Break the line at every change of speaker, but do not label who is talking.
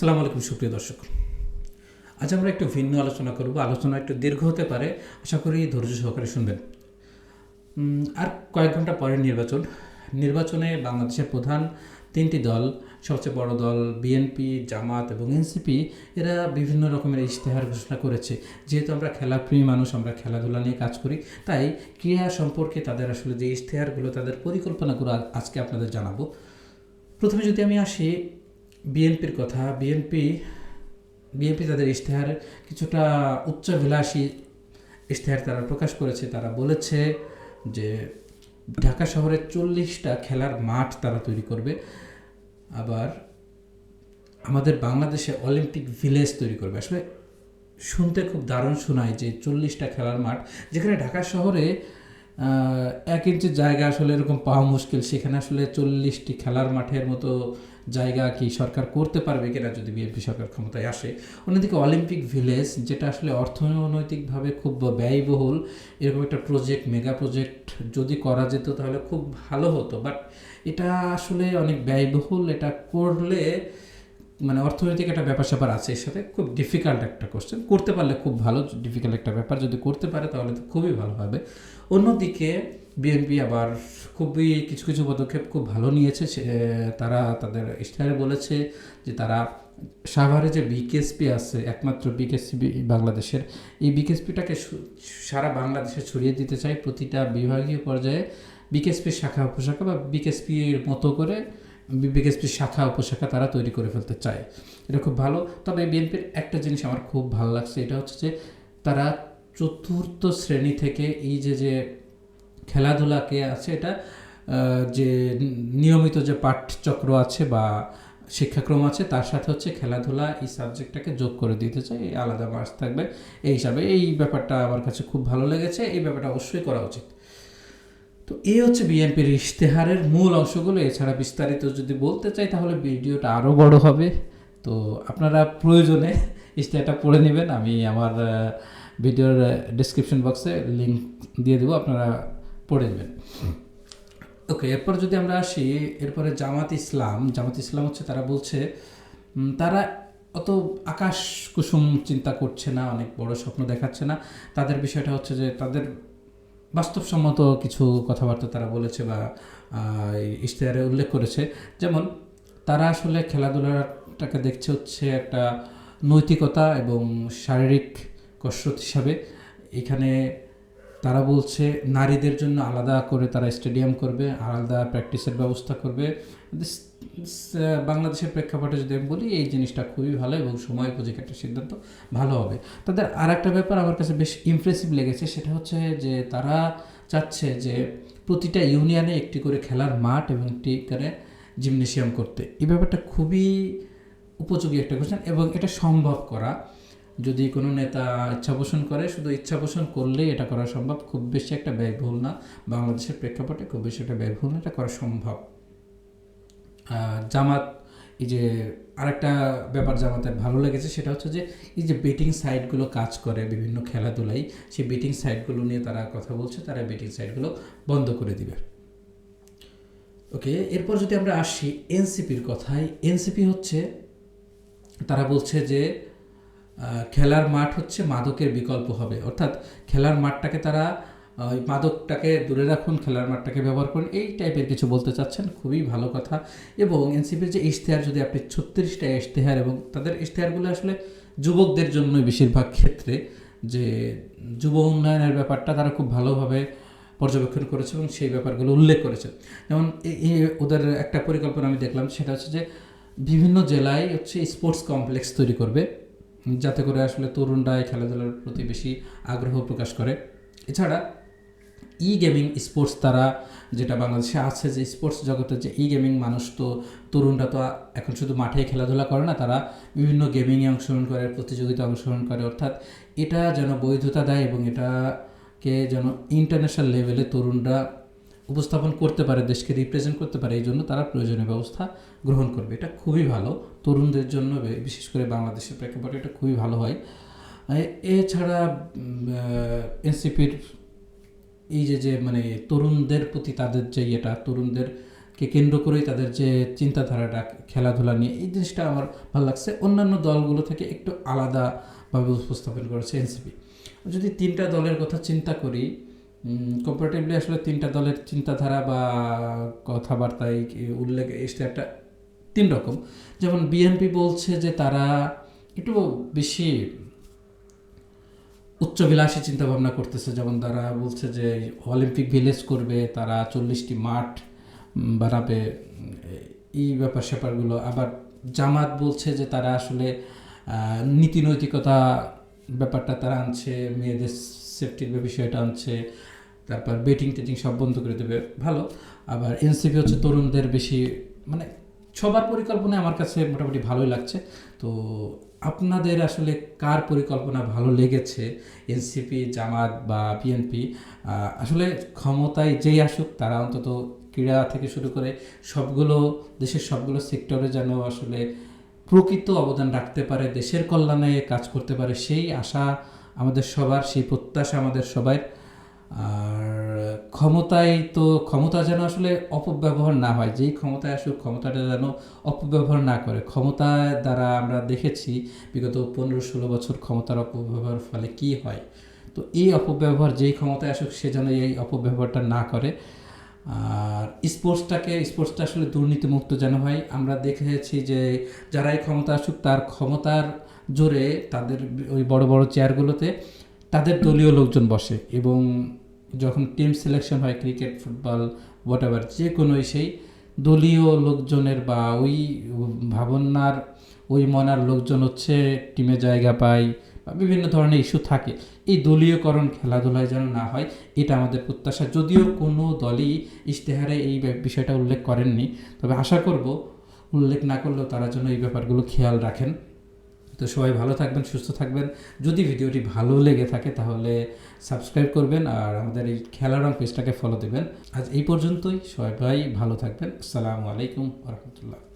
আসসালামু আলাইকুম, সুপ্রিয় দর্শক। আজ আমরা একটু ভিন্ন আলোচনা করব। আলোচনা একটু দীর্ঘ হতে পারে, আশা করি ধৈর্য সহকারে শুনবেন। আর কয়েক ঘণ্টা পরে নির্বাচন। নির্বাচনে বাংলাদেশের প্রধান তিনটি দল, সবচেয়ে বড় দল বিএনপি জামাত এবং এনসিপি এরা বিভিন্ন রকমের ইশতেহার ঘোষণা করেছে। যেহেতু আমরা খেলাপ্রেমী মানুষ, আমরা খেলাধুলা নিয়ে কাজ করি, তাই ক্রীড়া সম্পর্কে তাদের আসলে যে ইশতেহারগুলো, তাদের পরিকল্পনাগুলো আজকে আপনাদের জানাব। প্রথমে যদি আমি আসি বিএনপির কথা বিএনপি বিএনপি তাদের ইশতেহারে কিছুটা উচ্চাভিলাষী ইশতেহার তারা প্রকাশ করেছে। তারা বলেছে যে ঢাকা শহরে চল্লিশটা খেলার মাঠ তারা তৈরি করবে। আবার আমাদের বাংলাদেশে অলিম্পিক ভিলেজ তৈরি করবে। আসলে শুনতে খুব দারুণ শোনায় যে চল্লিশটা খেলার মাঠ, যেখানে ঢাকা শহরে এক ইঞ্চি জায়গা আসলে এরকম পাওয়া মুশকিল। সেখানে আসলে চল্লিশটি খেলার মাঠের মতো জায়গা কি সরকার করতে পারবে কিনা যদি বিএনপি সরকার ক্ষমতায় আসে? অন্যদিকে অলিম্পিক ভিলেজ যেটা আসলে অর্থনৈতিকভাবে খুব ব্যয়বহুল, এরকম একটা প্রজেক্ট মেগা প্রজেক্ট যদি করা যেত তাহলে খুব ভালো হতো। বাট এটা আসলে অনেক ব্যয়বহুল। এটা করলে মানে অর্থনৈতিক একটা ব্যাপার স্যাপার আছে এর সাথে, খুব ডিফিকাল্ট একটা কোশ্চেন করতে পারলে খুব ভালো ডিফিকাল্ট একটা ব্যাপার। যদি করতে পারে তাহলে তো খুবই ভালো হবে। অন্যদিকে বিএনপি আবার খুবই কিছু কিছু পদক্ষেপ খুব ভালো নিয়েছে। তারা তাদের ইশতেহারে বলেছে যে তারা সাভারে যে বিকেএসপি আছে, একমাত্র বিকেএসপি বাংলাদেশের, এই বিকেএসপিটাকে সারা বাংলাদেশে ছড়িয়ে দিতে চাই প্রতিটা বিভাগীয় পর্যায়ে। বিকেএসপির শাখা, উপশাখা বা বিকেএসপির মতো করে বিকেএসপির শাখা, উপশাখা তারা তৈরি করে ফেলতে চায়। এটা খুব ভালো। তবে বিএনপির একটা জিনিস আমার খুব ভালো লাগছে, এটা হচ্ছে যে তারা চতুর্থ শ্রেণি থেকে এই যে যে খেলাধুলাকে আছে, এটা যে নিয়মিত যে পাঠচক্র আছে বা শিক্ষাক্রম আছে, তার সাথে হচ্ছে খেলাধুলা এই সাবজেক্টটাকে যোগ করে দিতে চাই আলাদা মার্কস থাকবে। এই হিসাবে এই ব্যাপারটা আমার কাছে খুব ভালো লেগেছে, এই ব্যাপারটা অবশ্যই করা উচিত। তো এই হচ্ছে বিএনপির ইশতেহারের মূল অংশগুলো। এছাড়া বিস্তারিত যদি বলতে চাই, তাহলে ভিডিওটা আরও বড় হবে। তো আপনারা প্রয়োজনে ইশতেহারটা পড়ে নেবেন। আমি আমার ভিডিওর ডিসক্রিপশন বক্সে লিঙ্ক দিয়ে দেবো, আপনারা পড়ে নেবেন। ওকে, এরপর যদি আমরা আসি, এরপরে জামাত ইসলাম। জামাত ইসলাম হচ্ছে তারা বলছে তারা অত আকাশ কুসুম চিন্তা করছে না, অনেক বড় স্বপ্ন দেখাচ্ছে না। তাদের বিষয়টা হচ্ছে যে তাদের বাস্তবসম্মত কিছু কথাবার্তা তারা বলেছে বা ইশতেহারে উল্লেখ করেছে। যেমন, তারা আসলে খেলাধুলাটাকে দেখছে হচ্ছে একটা নৈতিকতা এবং শারীরিক কসরত হিসাবে। এখানে তারা বলছে নারীদের জন্য আলাদা করে তারা স্টেডিয়াম করবে, আলাদা প্র্যাকটিসের ব্যবস্থা করবে। বাংলাদেশের প্রেক্ষাপটে যদি আমি বলি, এই জিনিসটা খুবই ভালো এবং সময় উপযোগী একটা সিদ্ধান্ত ভালো হবে। তাদের আর একটা ব্যাপার আমার কাছে বেশ ইমপ্রেসিভ লেগেছে, সেটা হচ্ছে যে তারা চাচ্ছে যে প্রতিটা ইউনিয়নে একটি করে খেলার মাঠ এবং একটি করে জিমনেশিয়াম করতে। এই ব্যাপারটা খুবই উপযোগী একটা কোশ্চেন এবং এটা সম্ভব করা। যদি কোনো নেতা ইচ্ছা পোষণ করে, শুধু ইচ্ছা পোষণ করলেই এটা করা সম্ভব। খুব বেশি একটা ব্যয়বহুল না। বাংলাদেশের প্রেক্ষাপটে খুব বেশি একটা ব্যয়বহুল না, এটা করা সম্ভব। জামাত, এই যে আরেকটা ব্যাপার জামাতের ভালো লেগেছে, সেটা হচ্ছে যে এই যে বেটিং সাইটগুলো কাজ করে বিভিন্ন খেলাধুলায় সেই বেটিং সাইটগুলো নিয়ে তারা কথা বলছে, তারা বেটিং সাইটগুলো বন্ধ করে দিবে। ওকে এরপর যদি আমরা আসি এনসিপির কথায় এনসিপি হচ্ছে, তারা বলছে যে খেলার মাঠ হচ্ছে মাদকের বিকল্প হবে। অর্থাৎ খেলার মাঠটাকে তারা ওই মাদকটাকে দূরে রাখুন, খেলার মাঠটাকে ব্যবহার করুন, এই টাইপের কিছু বলতে চাচ্ছেন, খুবই ভালো কথা। এবং এনসিপির যে ইশতেহার, যদি আপনি ছত্রিশটা ইশতেহার এবং তাদের ইশতেহারগুলো আসলে যুবকদের জন্য বেশিরভাগ ক্ষেত্রে, যে যুব উন্নয়নের ব্যাপারটা তারা খুব ভালোভাবে পর্যবেক্ষণ করেছে এবং সেই ব্যাপারগুলো উল্লেখ করেছে। যেমন এ- এ, ওদের একটা পরিকল্পনা আমি দেখলাম, সেটা হচ্ছে যে বিভিন্ন জেলায় হচ্ছে স্পোর্টস কমপ্লেক্স তৈরি করবে, যাতে করে আসলে তরুণরা এই খেলাধুলার প্রতি বেশি আগ্রহ প্রকাশ করে। এছাড়া ই গেমিং স্পোর্টস তারা যেটা বাংলাদেশে আছে, যে স্পোর্টস জগতে যে ই গেমিং মানুষ তো, তরুণরা তো এখন শুধু মাঠে খেলাধুলা করে না, তারা বিভিন্ন গেমিংয়ে অংশগ্রহণ করে প্রতিযোগিতা অংশগ্রহণ করে। অর্থাৎ এটা যেন বৈধতা দেয় এবং এটাকে যেন ইন্টারন্যাশনাল লেভেলে তরুণরা উপস্থাপন করতে পারে, দেশকে রিপ্রেজেন্ট করতে পারে, এই জন্য তারা প্রয়োজনীয় ব্যবস্থা গ্রহণ করবে। এটা খুবই ভালো। তরুণদের জন্য, বিশেষ করে বাংলাদেশের প্রেক্ষাপটে এটা খুবই ভালো হয়। এছাড়া এনসিপির এই যে যে মানে তরুণদের প্রতি তাদের যে ইয়েটা তরুণদের কে কেন্দ্র করেই তাদের যে চিন্তাধারাটা, খেলাধুলা নিয়ে, এই জিনিসটা আমার ভালো লাগছে। অন্যান্য দলগুলো থেকে একটু আলাদাভাবে উপস্থাপন করেছে এনসিপি। যদি তিনটা দলের কথা চিন্তা করি কম্পারেটিভলি আসলে তিনটা দলের চিন্তাধারা বা কথাবার্তায় উল্লেখ এসে একটা, তিন রকম। যেমন বিএনপি বলছে যে তারা একটু বেশি উচ্চবিলাসী চিন্তা ভাবনা করতেছে, যেমন তারা বলছে যে অলিম্পিক ভিলেজ করবে, তারা চল্লিশটি মাঠ বানাবে এই ব্যাপার স্যাপারগুলো। আবার জামাত বলছে যে তারা আসলে নীতি নৈতিকতা ব্যাপারটা তারা আনছে, মেয়েদের সেফটির বিষয়টা আনছে, তারপর বেটিং টেটিং সব বন্ধ করে দেবে, ভালো। আবার এনসিপি হচ্ছে তরুণদের বেশি মানে সবার পরিকল্পনা আমার কাছে মোটামুটি ভালোই লাগছে। তো আপনাদের আসলে কার পরিকল্পনা ভালো লেগেছে? এনসিপি জামাত বা বিএনপি আসলে ক্ষমতায় যেই আসুক তারা অন্তত ক্রীড়া থেকে শুরু করে সবগুলো, দেশের সবগুলো সেক্টরে যেন আসলে প্রকৃত অবদান রাখতে পারে, দেশের কল্যাণে কাজ করতে পারে, সেই আশা আমাদের সবার, সেই প্রত্যাশা আমাদের সবাই আর ক্ষমতায় তো ক্ষমতা যেন আসলে অপব্যবহার না হয়, যেই ক্ষমতায় আসুক ক্ষমতাটা যেন অপব্যবহার না করে। ক্ষমতা দ্বারা আমরা দেখেছি বিগত পনেরো ষোলো বছর ক্ষমতার অপব্যবহার ফলে কি হয়? তো এই অপব্যবহার, যেই ক্ষমতায় আসুক সে যেন এই অপব্যবহারটা না করে। আর স্পোর্টসটাকে, স্পোর্টসটা আসলে দুর্নীতিমুক্ত যেন হয়। আমরা দেখেছি যে যারাই ক্ষমতা আসুক, তার ক্ষমতার জোরে তাদের ওই বড় বড় চেয়ারগুলোতে তাদের দলীয় লোকজন বসে এবং যখন টিম সিলেকশন হয় ক্রিকেট ফুটবল হোয়াট এভার যে কোনো সেই দলীয় লোকজনের বা ওই ভাবনার, ওই মনার লোকজন হচ্ছে টিমে জায়গা পায় বা বিভিন্ন ধরনের ইস্যু থাকে। এই দলীয়করণ খেলাধুলায় যেন না হয়, এটা আমাদের প্রত্যাশা। যদিও কোনো দলই ইশতেহারে এই বিষয়টা উল্লেখ করেননি, তবে আশা করব উল্লেখ না করলেও তারা যেন এই ব্যাপারগুলো খেয়াল রাখেন। তো সবাই ভালো থাকবেন, সুস্থ থাকবেন। যদি ভিডিওটি ভালো লেগে থাকে তাহলে সাবস্ক্রাইব করবেন আর আমাদের এই খেলার খেলারং পেজটাকে ফলো দেবেন। আজ এই পর্যন্তই। সবাই ভালো থাকবেন। আসসালামু আলাইকুম রহমতুল্লাহ।